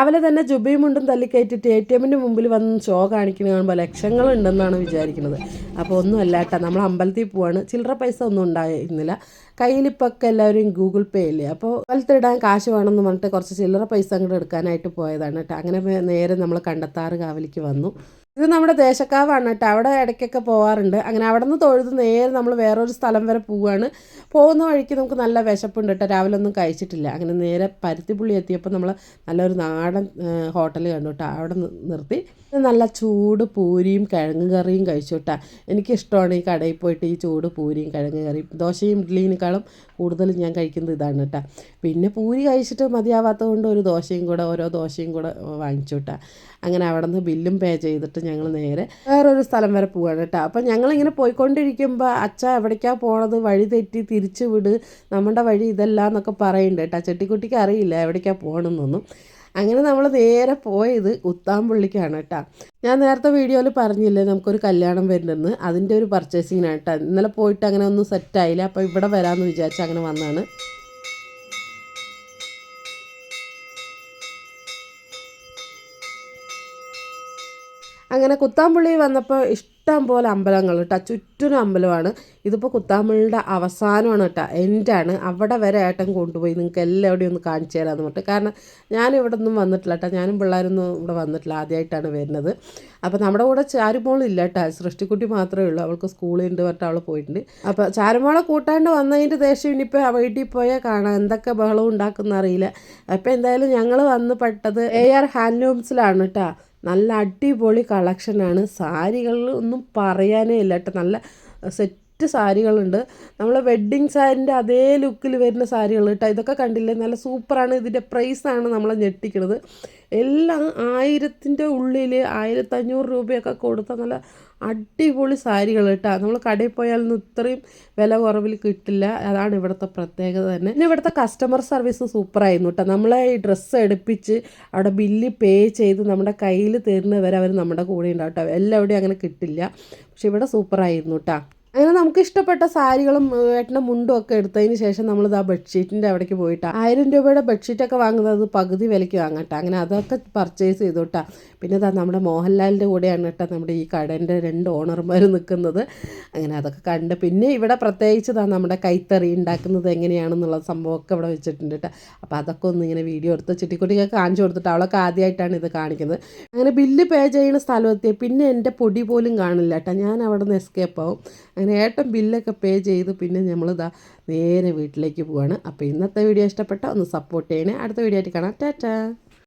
രാവിലെ തന്നെ ജുബയും മുണ്ടും തല്ലിക്കയറ്റിട്ട് എ ടി എമ്മിന്റെ മുമ്പിൽ വന്ന് ഷോ കാണിക്കുന്നത് കാണുമ്പോൾ ലക്ഷങ്ങളുണ്ടെന്നാണ് വിചാരിക്കുന്നത്. അപ്പോൾ ഒന്നുമല്ല കേട്ടോ നമ്മൾ അമ്പലത്തിൽ പോവാണ്. ചില്ലറ പൈസ ഒന്നും ഉണ്ടായിരുന്നില്ല. കയ്യിലിപ്പോൾ ഒക്കെ എല്ലാവരും ഗൂഗിൾ പേ ഇല്ലേ അപ്പോൾ വലത്തിടാൻ കാശ് വേണമെന്ന് പറഞ്ഞിട്ട് കുറച്ച് ചില്ലറ പൈസ അങ്ങോട്ട് എടുക്കാനായിട്ട് പോയതാണ് കേട്ടോ. അങ്ങനെ നേരെ നമ്മൾ കണ്ടെത്താറ് കാവലിക്ക് വന്നു. ഇത് നമ്മുടെ ദേശക്കാവാണ് കേട്ടോ. അവിടെ ഇടയ്ക്കൊക്കെ പോകാറുണ്ട് അങ്ങനെ അവിടെ നിന്ന് തൊഴുത് നേരെ നമ്മൾ വേറൊരു സ്ഥലം വരെ പോവുകയാണ് പോകുന്ന വഴിക്ക് നമുക്ക് നല്ല വിശപ്പുണ്ട് കേട്ടോ. രാവിലെ ഒന്നും കഴിച്ചിട്ടില്ല. അങ്ങനെ നേരെ പരുത്തിപ്പുള്ളി എത്തിയപ്പോൾ നമ്മൾ നല്ലൊരു നാടൻ ഹോട്ടൽ കണ്ടു കേട്ടോ. അവിടെ നിർത്തി. നല്ല ചൂട് പൂരിയും കിഴങ്ങ് കറിയും കഴിച്ചു കേട്ടോ. എനിക്കിഷ്ടമാണ് ഈ കടയിൽ പോയിട്ട് ഈ ചൂട് പൂരിയും കിഴങ്ങ് കറിയും. ദോശയും ഇഡ്ഡലിനേക്കാളും കൂടുതൽ ഞാൻ കഴിക്കുന്നത് ഇതാണ് കേട്ടോ. പിന്നെ പൂരി കഴിച്ചിട്ട് മതിയാവാത്തത് കൊണ്ട് ഒരു ദോശയും കൂടെ ഓരോ ദോശയും കൂടെ വാങ്ങിച്ചു കേട്ടോ. അങ്ങനെ അവിടെ നിന്ന് ബില്ലും പേ ചെയ്തിട്ട് ഞങ്ങൾ നേരെ വേറൊരു സ്ഥലം വരെ പോവാണ് കേട്ടോ അപ്പം ഞങ്ങളിങ്ങനെ പോയിക്കൊണ്ടിരിക്കുമ്പോൾ അച്ഛ എവിടേക്കാണ് പോണത്? വഴി തെറ്റി തിരിച്ചു വിട്. നമ്മുടെ വഴി ഇതല്ല എന്നൊക്കെ പറയുന്നുണ്ട് കേട്ടോ ചെട്ടിക്കുട്ടിക്ക് അറിയില്ല എവിടേക്കാണ് പോകണമെന്നൊന്നും അങ്ങനെ നമ്മൾ നേരെ പോയത് ഉത്താമ്പുള്ളിക്കാണ് കേട്ടോ ഞാൻ നേരത്തെ വീഡിയോയിൽ പറഞ്ഞില്ലേ നമുക്കൊരു കല്യാണം വരുന്നെന്ന് അതിന്റെ ഒരു പർച്ചേസിങ്ങിനാണ് കേട്ടോ ഇന്നലെ പോയിട്ട് അങ്ങനെ ഒന്നും സെറ്റായില്ല അപ്പോൾ ഇവിടെ വരാമെന്ന് വിചാരിച്ച് അങ്ങനെ വന്നതാണ് അങ്ങനെ കുത്താമ്പുള്ളി വന്നപ്പോൾ ഇഷ്ടം പോലെ അമ്പലങ്ങൾ കേട്ടോ. ചുറ്റിനും അമ്പലമാണ്. ഇതിപ്പോൾ കുത്താമ്പുള്ളിയുടെ അവസാനമാണ് കേട്ടോ. എൻഡാണ് അവിടെ വരെ ഏട്ടൻ കൊണ്ടുപോയി. നിങ്ങൾക്ക് എല്ലാവിടെയും ഒന്ന് കാണിച്ചു തരാമെന്ന് പറഞ്ഞിട്ട്. കാരണം ഞാൻ ഇവിടെ ഒന്നും വന്നിട്ടില്ല കേട്ടോ. ഞാനും പിള്ളേരൊന്നും ഇവിടെ വന്നിട്ടില്ല. ആദ്യമായിട്ടാണ് വരുന്നത്. അപ്പോൾ നമ്മുടെ കൂടെ ചാരുമോളില്ല കേട്ടോ. സൃഷ്ടിക്കുട്ടി മാത്രമേ ഉള്ളൂ. അവൾക്ക് സ്കൂളിൽ ഉണ്ട് പറഞ്ഞിട്ട് അവൾ പോയിട്ടുണ്ട്. അപ്പോൾ ചാരുമോളെ കൂട്ടാണ്ട് വന്നതിന്റെ ദേഷ്യം ഇനിയിപ്പോൾ വീട്ടിൽ പോയാൽ കാണാം. എന്തൊക്കെ ബഹളം ഉണ്ടാക്കുന്ന അറിയില്ല. അപ്പോൾ എന്തായാലും ഞങ്ങൾ വന്ന് പെട്ടത് എ ആർ ഹാൻഡ്ലൂംസിലാണ് കേട്ടോ. നല്ല അടിപൊളി കളക്ഷനാണ്. സാരികളിൽ ഒന്നും പറയാനേ ഇല്ല കേട്ടോ. നല്ല സെറ്റ് സാരികളുണ്ട്. നമ്മളെ വെഡ്ഡിങ് സാരിന്റെ അതേ ലുക്കിൽ വരുന്ന സാരികൾ കേട്ടോ ഇതൊക്കെ കണ്ടില്ലേ? നല്ല സൂപ്പറാണ്. ഇതിന്റെ പ്രൈസാണ് നമ്മളെ ഞെട്ടിക്കുന്നത് എല്ലാം ആയിരത്തിന്റെ ഉള്ളിൽ ആയിരത്തഞ്ഞൂറ് രൂപയൊക്കെ കൊടുത്ത നല്ല അടിപൊളി സാരികൾ കേട്ടോ നമ്മൾ കടയിൽ പോയാലൊന്നും ഇത്രയും വില കുറവിൽ കിട്ടില്ല. അതാണ് ഇവിടുത്തെ പ്രത്യേകത തന്നെ. പിന്നെ ഇവിടുത്തെ കസ്റ്റമർ സർവീസ് സൂപ്പറായിരുന്നു കേട്ടോ നമ്മളെ ഈ ഡ്രസ്സ് എടുപ്പിച്ച് അവിടെ ബില്ല് പേ ചെയ്ത് നമ്മുടെ കയ്യിൽ തരുന്നവരെ അവർ നമ്മുടെ കൂടെ ഉണ്ടാവും കേട്ടോ എല്ലാവിടെയും അങ്ങനെ കിട്ടില്ല. പക്ഷെ ഇവിടെ സൂപ്പറായിരുന്നു കേട്ടോ അങ്ങനെ നമുക്ക് ഇഷ്ടപ്പെട്ട സാരികളും ഏട്ടന്റെ മുണ്ടും ഒക്കെ എടുത്തതിന് ശേഷം നമ്മൾ ആ ബെഡ്ഷീറ്റിന്റെ അവിടേക്ക് പോയിട്ട്. ആയിരം രൂപയുടെ ബെഡ്ഷീറ്റൊക്കെ വാങ്ങുന്നത് പകുതി വിലയ്ക്ക് വാങ്ങട്ടെ. അങ്ങനെ അതൊക്കെ പർച്ചേസ് ചെയ്തോട്ടാ. പിന്നെ ഇതാ നമ്മുടെ മോഹൻലാലിന്റെ കൂടെയാണ് കേട്ടോ നമ്മുടെ ഈ കടേന്റെ രണ്ട് ഓണർമാർ നിൽക്കുന്നത്. അങ്ങനെ അതൊക്കെ കണ്ട് പിന്നെ ഇവിടെ പ്രത്യേകിച്ച് ഇതാ നമ്മുടെ കൈത്തറി ഉണ്ടാക്കുന്നത് എങ്ങനെയാണെന്നുള്ള സംഭവമൊക്കെ ഇവിടെ വെച്ചിട്ടുണ്ട് കേട്ടോ. അപ്പോൾ അതൊക്കെ ഒന്ന് ഇങ്ങനെ വീഡിയോ എടുത്ത് ചിട്ടിക്കുട്ടിക്കൊക്കെ കാണിച്ചു കൊടുത്തിട്ട് അവളൊക്കെ ആദ്യമായിട്ടാണ് ഇത് കാണിക്കുന്നത്. അങ്ങനെ ബില്ല് പേ ചെയ്യുന്ന സ്ഥലമെത്തിയ പിന്നെ എന്റെ പൊടി പോലും കാണില്ല കേട്ടോ. ഞാൻ അവിടെ നിന്ന് എസ്കേപ്പ് ആവും. അങ്ങനെ ഏട്ടൻ ബില്ലൊക്കെ പേ ചെയ്ത് പിന്നെ നമ്മൾ നമ്മളിതാ നേരെ വീട്ടിലേക്ക് പോവാണ്. അപ്പോൾ ഇന്നത്തെ വീഡിയോ ഇഷ്ടപ്പെട്ട ഒന്ന് സപ്പോർട്ട് ചെയ്യണേ. അടുത്ത വീഡിയോ ആയിട്ട് കാണാം. ടാറ്റാ.